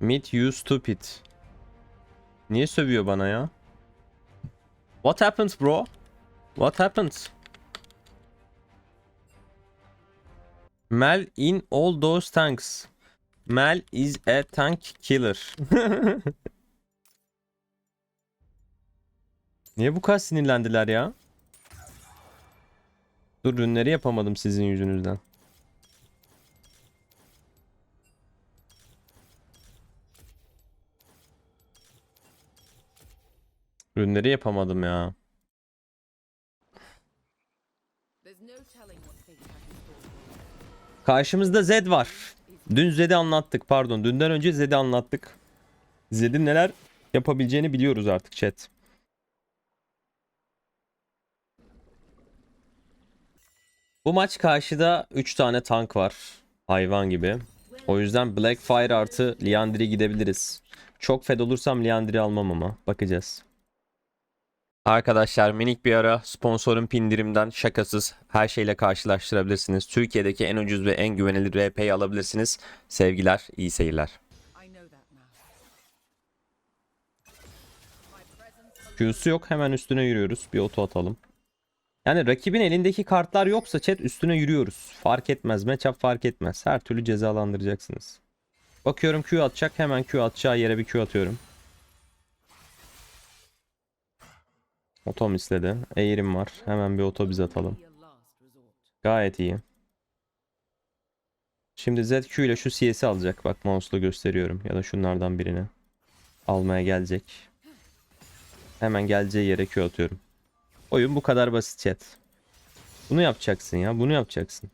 Meet you stupid. Niye sövüyor bana ya? What happened bro? What happened? Mel in all those tanks. Mel is a tank killer. Niye bu kadar sinirlendiler ya? Dur ürünleri yapamadım sizin yüzünüzden. Ürünleri yapamadım ya. Karşımızda Zed var. Dün Zed'i anlattık pardon. Dünden önce Zed'i anlattık. Zed'in neler yapabileceğini biliyoruz artık chat. Bu maç karşıda 3 tane tank var. Hayvan gibi. O yüzden Blackfire artı Liandry gidebiliriz. Çok fed olursam Liandry almam ama. Bakacağız. Arkadaşlar minik bir ara sponsorun pindirimden şakasız her şeyle karşılaştırabilirsiniz. Türkiye'deki en ucuz ve en güvenilir RP'yi alabilirsiniz. Sevgiler, iyi seyirler. Q'su yok hemen üstüne yürüyoruz. Bir oto atalım. Yani rakibin elindeki kartlar yoksa chat üstüne yürüyoruz. Fark etmez. Matchup fark etmez. Her türlü cezalandıracaksınız. Bakıyorum Q atacak. Hemen Q atacağı yere bir Q atıyorum. Otom istedi. Eğrim var. Hemen bir otobüs atalım. Gayet iyi. Şimdi ZQ ile şu CS'i alacak. Bak mouse'la gösteriyorum. Ya da şunlardan birini. Almaya gelecek. Hemen geleceği yere Q atıyorum. Oyun bu kadar basit chat. Bunu yapacaksın ya. Bunu yapacaksın.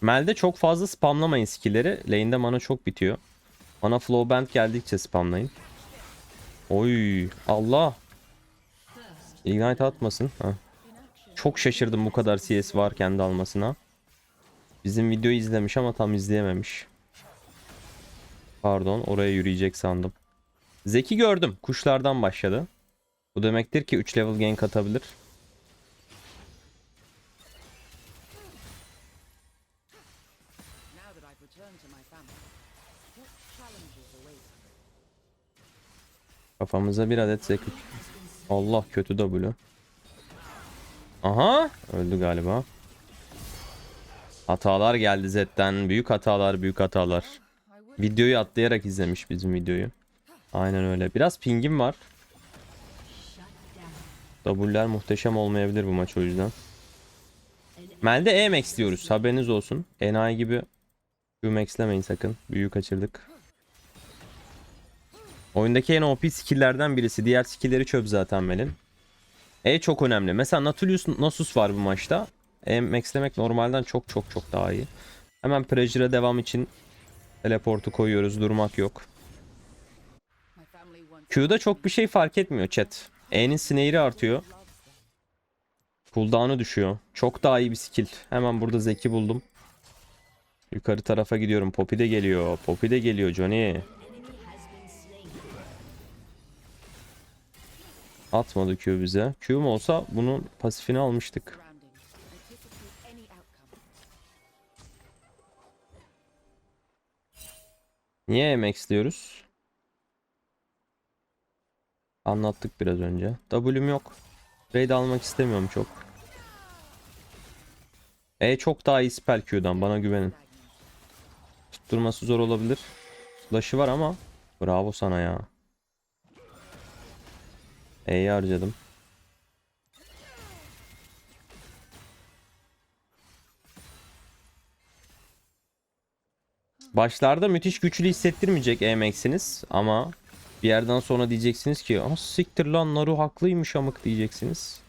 Mel'de çok fazla spamlamayın skill'leri. Lane'de mana çok bitiyor. Mana flow band geldikçe spamlayın. Oy Allah. Ignite atmasın. Ha. Çok şaşırdım bu kadar CS varken de almasına. Bizim videoyu izlemiş ama tam izleyememiş. Pardon oraya yürüyecek sandım. Zeki gördüm. Kuşlardan başladı. Bu demektir ki 3 level gank atabilir. Kafamıza bir adet Zeki. Allah kötü W. Aha öldü galiba. Hatalar geldi Z'den. Büyük hatalar, büyük hatalar. Videoyu atlayarak izlemiş bizim videoyu. Aynen öyle. Biraz pingim var. W'ler muhteşem olmayabilir bu maç o yüzden. Mel'de E-Max diyoruz. Haberiniz olsun. Enayi gibi Q-Max'lemeyin sakın. Büyük kaçırdık. Oyundaki en OP skill'lerden birisi. Diğer skill'leri çöp zaten Mel'in. E çok önemli. Mesela Nautilus Nasus var bu maçta. E maxlemek normalden çok çok çok daha iyi. Hemen Pressure'a devam için teleportu koyuyoruz. Durmak yok. Q'da çok bir şey fark etmiyor chat. E'nin snare'i artıyor. Cooldown'u düşüyor. Çok daha iyi bir skill. Hemen burada Zeki buldum. Yukarı tarafa gidiyorum. Poppy de geliyor. Poppy de geliyor Johnny. Atmadı Q bize. Q'm olsa bunun pasifini almıştık. Niye MX diyoruz? Anlattık biraz önce. W'm yok. Raid almak istemiyorum çok. E çok daha iyi spell Q'dan bana güvenin. Tutturması zor olabilir. Flash'ı var ama bravo sana ya. E'yi harcadım. Başlarda müthiş güçlü hissettirmeyecek EMX'iniz ama bir yerden sonra diyeceksiniz ki ah siktir lan Naru haklıymış amık diyeceksiniz.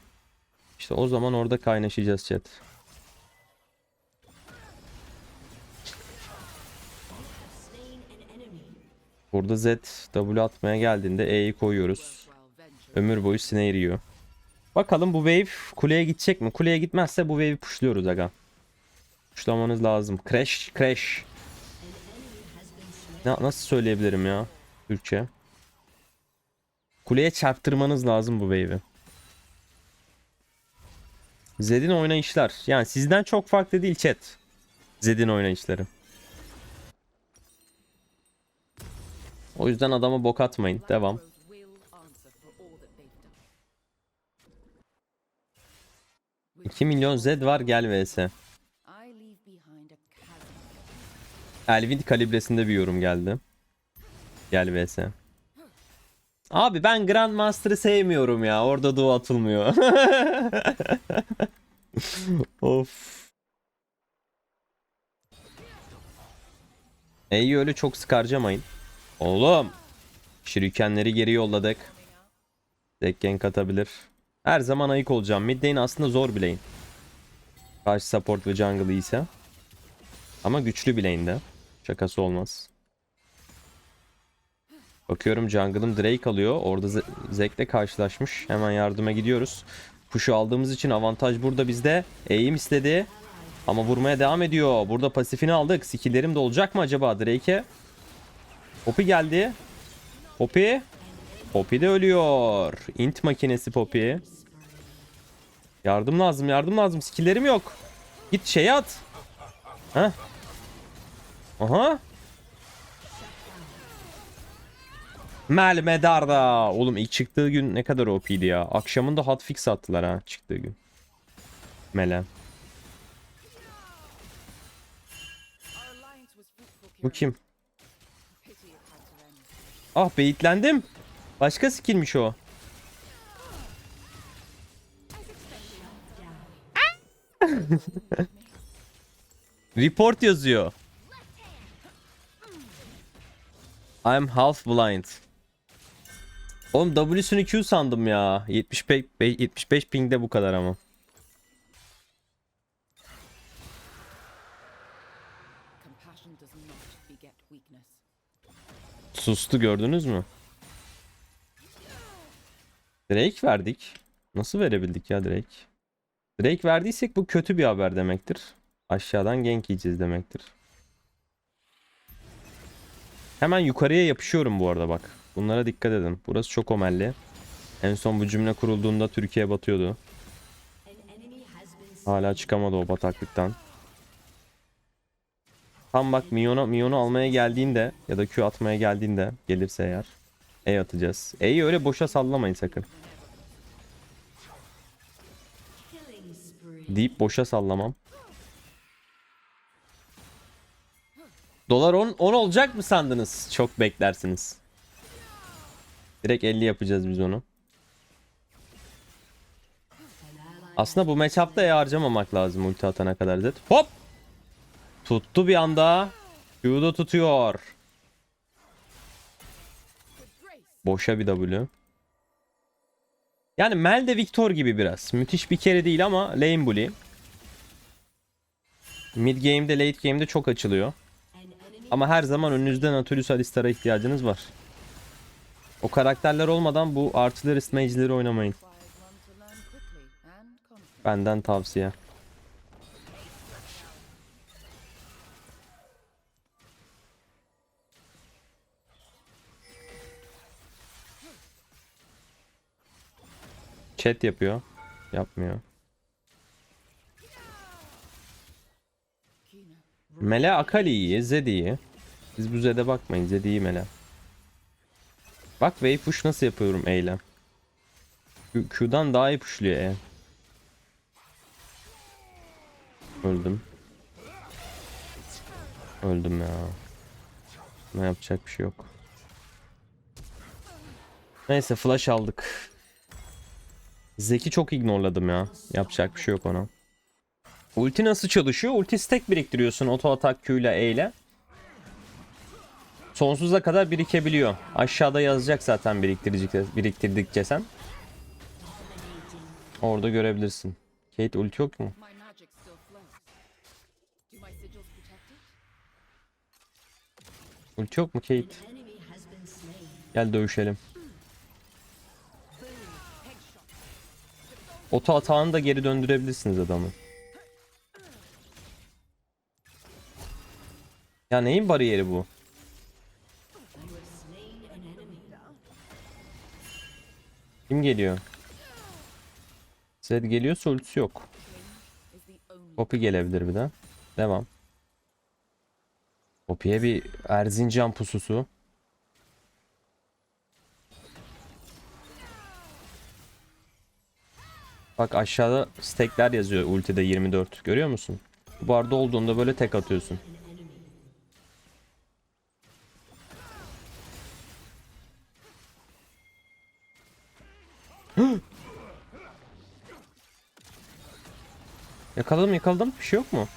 İşte o zaman orada kaynaşacağız chat. Burada Z W atmaya geldiğinde E'yi koyuyoruz. Ömür boyu snare yiyor. Bakalım bu wave kuleye gidecek mi? Kuleye gitmezse bu wave'i pushluyoruz aga. Pushlamanız lazım. Crash, crash. Na- nasıl söyleyebilirim ya Türkçe? Kuleye çarptırmanız lazım bu wave'i. Zed'in oynayışlar. Yani sizden çok farklı değil chat. Zed'in oynayışları. O yüzden adama bok atmayın. Devam. 2 milyon Zed var gel vs. Elvin kalibresinde bir yorum geldi. Gel vs. Abi ben Grandmaster'ı sevmiyorum ya. Orada duo atılmıyor. of. E'yi öyle çok sık harcamayın. Oğlum. Şirikenleri geri yolladık. Tek gank atabilir. Her zaman ayık olacağım. Mid lane aslında zor bir lane. Karşı support ve jungle ise. Ama güçlü bir lane'de. Şakası olmaz. Bakıyorum jungle'ım Drake alıyor. Orada Ze- Zek'le karşılaşmış. Hemen yardıma gidiyoruz. Push'u aldığımız için avantaj burada bizde. Eğim istedi. Ama vurmaya devam ediyor. Burada pasifini aldık. Skill'lerim de olacak mı acaba Drake'e? Poppy geldi. Poppy. Poppy de ölüyor. Int makinesi Poppy. Yardım lazım yardım lazım. Skill'lerim yok. Git şeye at. Heh. Aha. Melmedarda. Oğlum ilk çıktığı gün ne kadar OP'ydi ya. Akşamında hotfix attılar ha çıktığı gün. Mele. Bu kim? Ah beyitlendim. Başka skillmiş o. Report yazıyor. I'm half blind. Oğlum W'sünü Q sandım ya. 75 be- 75 pingde bu kadar ama. Sustu gördünüz mü? Drake verdik. Nasıl verebildik ya Drake? Drake verdiysek bu kötü bir haber demektir. Aşağıdan gank yiyeceğiz demektir. Hemen yukarıya yapışıyorum bu arada bak. Bunlara dikkat edin. Burası çok omelli. En son bu cümle kurulduğunda Türkiye batıyordu. Hala çıkamadı o bataklıktan. Tam bak Mion'u Mion'u almaya geldiğinde ya da Q atmaya geldiğinde gelirse eğer E atacağız. E'yi öyle boşa sallamayın sakın. Deyip boşa sallamam. Dolar 10, 10 olacak mı sandınız? Çok beklersiniz. Direkt 50 yapacağız biz onu. Aslında bu matchup'ta E harcamamak lazım ulti atana kadar Zed. Hop! Tuttu bir anda. Q'da tutuyor. Boşa bir W. Yani Mel de Victor gibi biraz. Müthiş bir kere değil ama lane bully. Mid game'de late game'de çok açılıyor. Ama her zaman önünüzde Nautilus Alistar'a ihtiyacınız var. O karakterler olmadan bu artillerist mage'leri oynamayın. Benden tavsiye. Chat yapıyor. Yapmıyor. Mele Akali iyi, Zed iyi. Siz bu Zed'e bakmayın. Zed iyi Mele. Bak wave push nasıl yapıyorum E ile. Q- Q'dan daha iyi pushluyor E. Öldüm. Öldüm ya. Ne yapacak bir şey yok. Neyse flash aldık. Zeki çok ignorladım ya. Yapacak bir şey yok ona. Ulti nasıl çalışıyor? Ulti stack biriktiriyorsun auto atak Q ile E ile. Sonsuza kadar birikebiliyor. Aşağıda yazacak zaten biriktirdikçe, biriktirdikçe sen. Orada görebilirsin. Kate ulti yok mu? Ulti yok mu Kate? Gel dövüşelim. Oto atağını da geri döndürebilirsiniz adamı. Ya neyin bariyeri bu? Kim geliyor? Zed geliyorsa ultisi yok. Poppy gelebilir bir de. Devam. Poppy'ye bir Erzincan pususu. Bak aşağıda stackler yazıyor ultide 24. Görüyor musun? Bu arada olduğunda böyle tek atıyorsun. yakaladım yakaladım. Bir şey yok mu?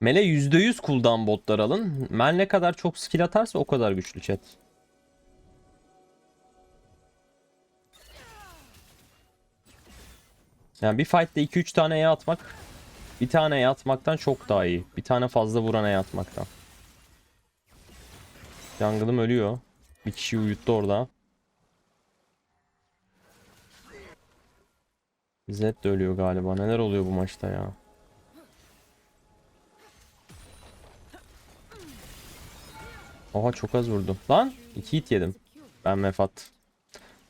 Mele %100 cooldown botlar alın. Mel ne kadar çok skill atarsa o kadar güçlü chat. Yani bir fight'te 2-3 tane E atmak bir tane E atmaktan çok daha iyi. Bir tane fazla vuran E atmaktan. Jungle'ım ölüyor. Bir kişi uyuttu orada. Zed de ölüyor galiba. Neler oluyor bu maçta ya? Oha çok az vurdum. Lan 2 hit yedim. Ben mefat.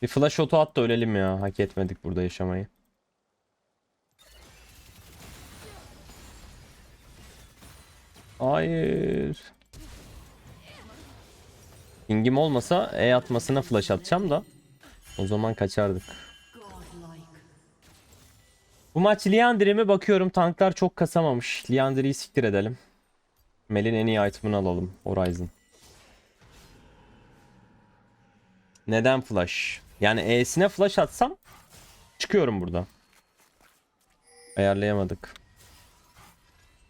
Bir flash auto at da ölelim ya. Hak etmedik burada yaşamayı. Hayır. Pingim olmasa E atmasına flash atacağım da. O zaman kaçardık. Bu maç Liandry'e mi bakıyorum tanklar çok kasamamış. Liandry'yi siktir edelim. Mel'in en iyi item'ını alalım. Horizon. Neden flash? Yani E'sine flash atsam çıkıyorum burada. Ayarlayamadık.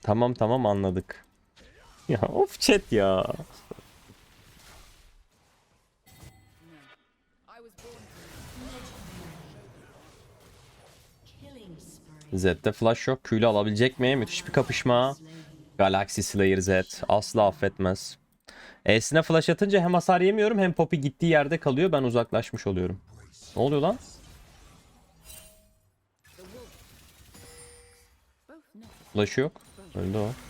Tamam tamam anladık. Ya of chat ya. Zed'de flash yok. Q'yu alabilecek mi? Müthiş bir kapışma. Galaxy Slayer Z. Asla affetmez. E'sine flash atınca hem hasar yemiyorum hem Poppy gittiği yerde kalıyor. Ben uzaklaşmış oluyorum. Ne oluyor lan? Flash'ı yok. Öldü o.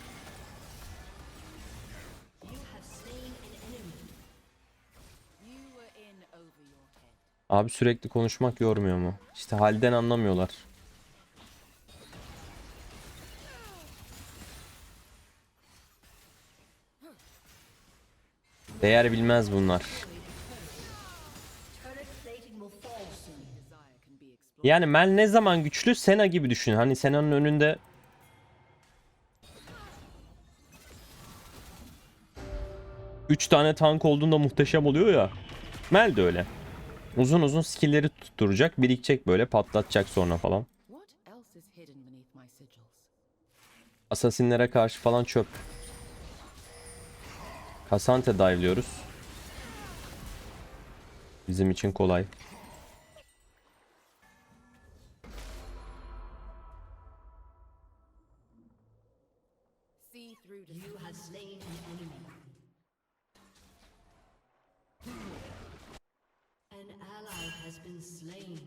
Abi sürekli konuşmak yormuyor mu? İşte halden anlamıyorlar. Değer bilmez bunlar. Yani Mel ne zaman güçlü? Sena gibi düşün. Hani Sena'nın önünde Üç tane tank olduğunda muhteşem oluyor ya. Mel de öyle. Uzun uzun skill'leri tutturacak, birikecek böyle patlatacak sonra falan. Asasinlere karşı falan çöp. Kasante dive'liyoruz. Bizim için kolay. See through to You have slain an enemy. Been slain.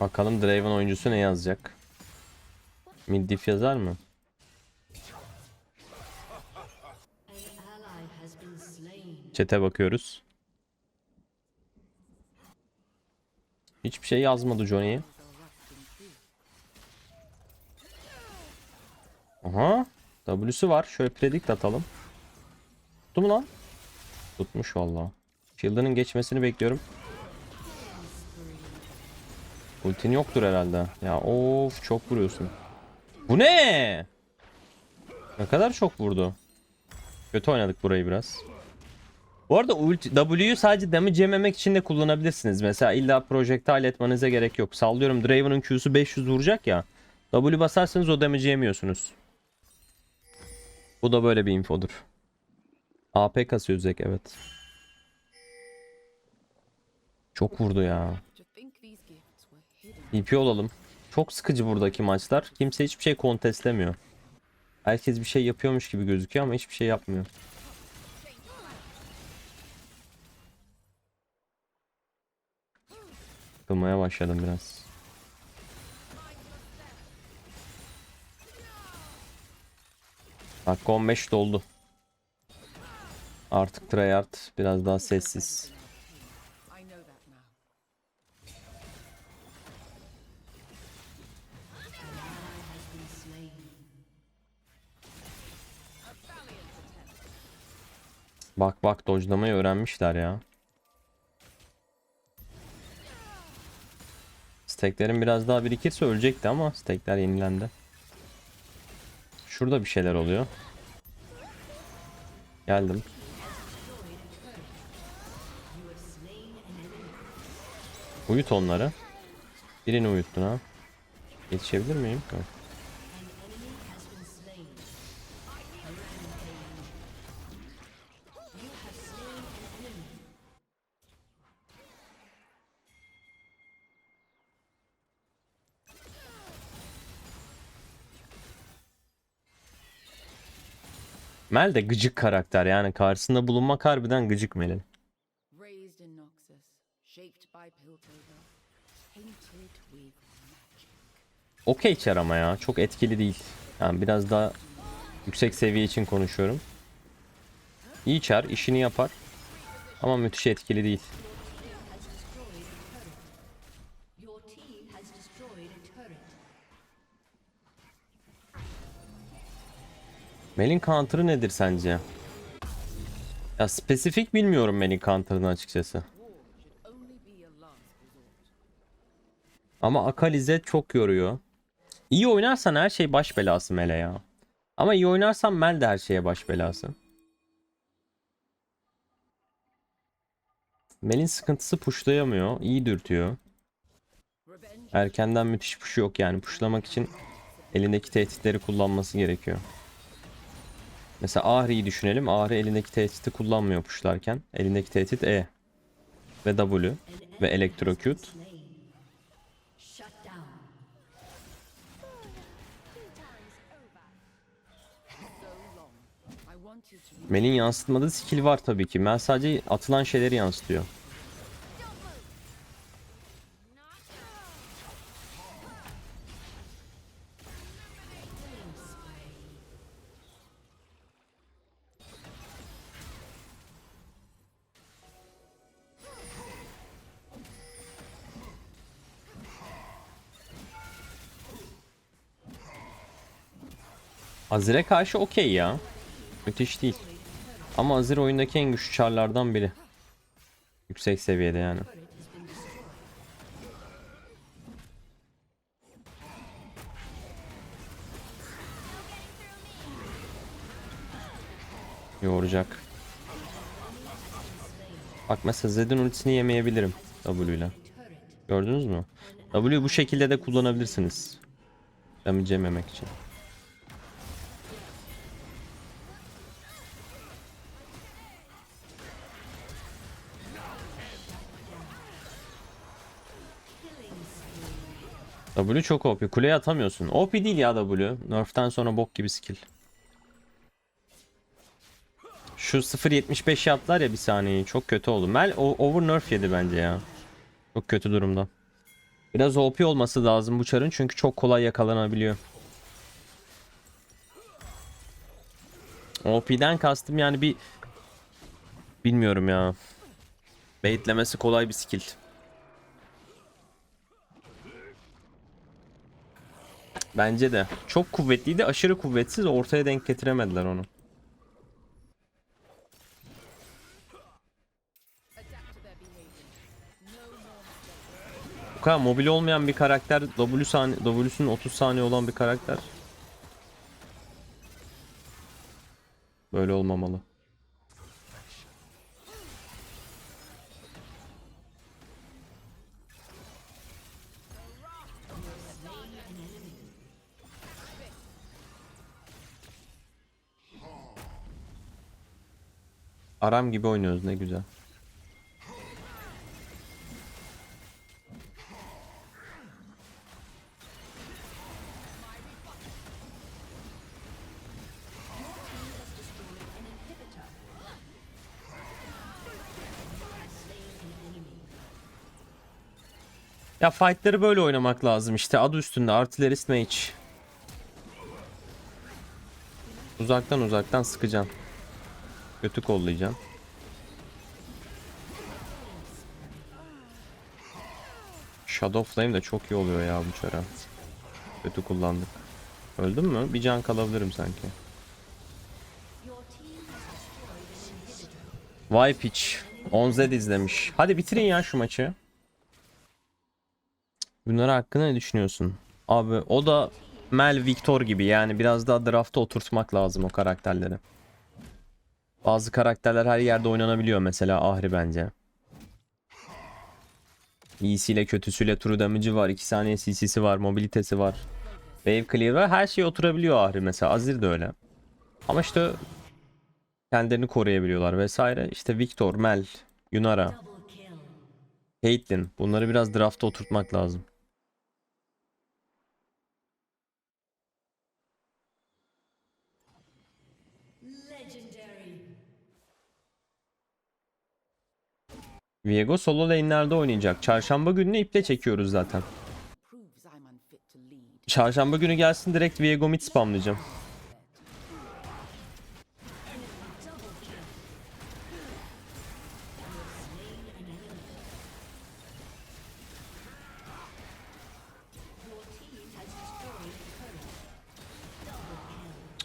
Bakalım Draven oyuncusu ne yazacak? Mid diff yazar mı? Çete bakıyoruz. Hiçbir şey yazmadı Johnny. Aha. W'su var. Şöyle predict atalım. Tuttu mu lan? Tutmuş valla. Shield'ının geçmesini bekliyorum. Ultin yoktur herhalde. Ya of çok vuruyorsun. Bu ne? Ne kadar çok vurdu. Kötü oynadık burayı biraz. Bu arada W'yu sadece damage yememek için de kullanabilirsiniz. Mesela illa projectile etmenize gerek yok. Sallıyorum Draven'ın Q'su 500 vuracak ya. W basarsanız o damage'i yemiyorsunuz. Bu da böyle bir infodur. AP kasıyor Zek evet. Çok vurdu ya. DP olalım. Çok sıkıcı buradaki maçlar. Kimse hiçbir şey kontestlemiyor. Herkes bir şey yapıyormuş gibi gözüküyor ama hiçbir şey yapmıyor. Sıkılmaya başladım biraz. Dakika 15 doldu. Artık tryhard biraz daha sessiz. Bak bak dojlamayı öğrenmişler ya. Steklerin biraz daha birikirse ölecekti ama stekler yenilendi. Şurada bir şeyler oluyor. Geldim. Uyut onları. Birini uyuttun ha. Yetişebilir miyim? Yok. Mel de gıcık karakter yani karşısında bulunmak harbiden gıcık Mel'in. Okey çar ama ya çok etkili değil. Yani biraz daha yüksek seviye için konuşuyorum. İyi çar işini yapar. Ama müthiş etkili değil. Mel'in counter'ı nedir sence? Ya spesifik bilmiyorum Mel'in counter'ını açıkçası. Ama Akalize çok yoruyor. İyi oynarsan her şey baş belası Mel'e ya. Ama iyi oynarsan Mel de her şeye baş belası. Mel'in sıkıntısı pushlayamıyor. iyi dürtüyor. Erkenden müthiş push yok yani. Pushlamak için elindeki tehditleri kullanması gerekiyor. Mesela Ahri'yi düşünelim. Ahri elindeki tehditi kullanmıyor pushlarken. Elindeki tehdit E. Ve W. Ve Electrocute. Mel'in yansıtmadığı skill var tabii ki. Mel sadece atılan şeyleri yansıtıyor. Azir'e karşı okey ya. Müthiş değil. Ama Azir oyundaki en güçlü çarlardan biri. Yüksek seviyede yani. Yoğuracak. Bak mesela Zed'in ultisini yemeyebilirim W ile. Gördünüz mü? W bu şekilde de kullanabilirsiniz. Damage yememek için. W çok OP. Kuleye atamıyorsun. OP değil ya W. Nerf'ten sonra bok gibi skill. Şu 0.75 yaptılar ya bir saniye. Çok kötü oldu. Mel over nerf yedi bence ya. Çok kötü durumda. Biraz OP olması lazım bu çarın çünkü çok kolay yakalanabiliyor. OP'den kastım yani bir bilmiyorum ya. Baitlemesi kolay bir skill. Bence de. Çok kuvvetliydi. Aşırı kuvvetsiz. Ortaya denk getiremediler onu. Bu kadar mobil olmayan bir karakter W saniye, W'sünün 30 saniye olan bir karakter. Böyle olmamalı. Aram gibi oynuyoruz ne güzel. Ya fightları böyle oynamak lazım işte adı üstünde artillerist mage. Uzaktan uzaktan sıkacağım. Kötü kollayacağım. Shadow Flame de çok iyi oluyor ya bu çara. Kötü kullandık. Öldün mü? Bir can kalabilirim sanki. Vay piç. 10Z izlemiş. Hadi bitirin ya şu maçı. Bunlar hakkında ne düşünüyorsun? Abi o da Mel Victor gibi yani biraz daha drafta oturtmak lazım o karakterleri. Bazı karakterler her yerde oynanabiliyor mesela Ahri bence. İyisiyle kötüsüyle true damage'ı var, 2 saniye CC'si var, mobilitesi var. Wave clear var, her şey oturabiliyor Ahri mesela. Azir de öyle. Ama işte kendilerini koruyabiliyorlar vesaire. İşte Victor, Mel, Yunara. Caitlyn bunları biraz drafta oturtmak lazım. Viego solo lane'lerde oynayacak. Çarşamba gününü iple çekiyoruz zaten. Çarşamba günü gelsin direkt Viego mid spamlayacağım.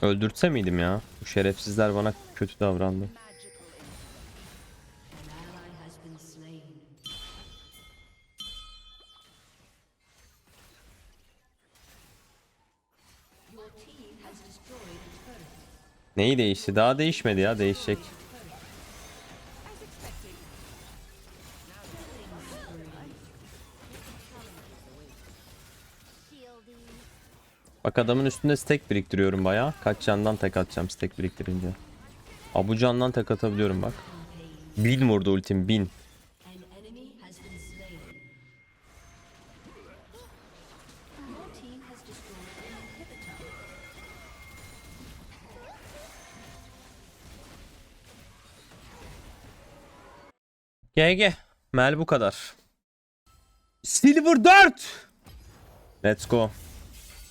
Öldürtse miydim ya? Bu şerefsizler bana kötü davrandı. Neyi değişti? Daha değişmedi ya. Değişecek. Bak adamın üstünde stack biriktiriyorum bayağı. Kaç candan tek atacağım stack biriktirince. Abu candan tek atabiliyorum bak. Bin vurdu ultim bin. GG. Mel bu kadar. Silver 4. Let's go.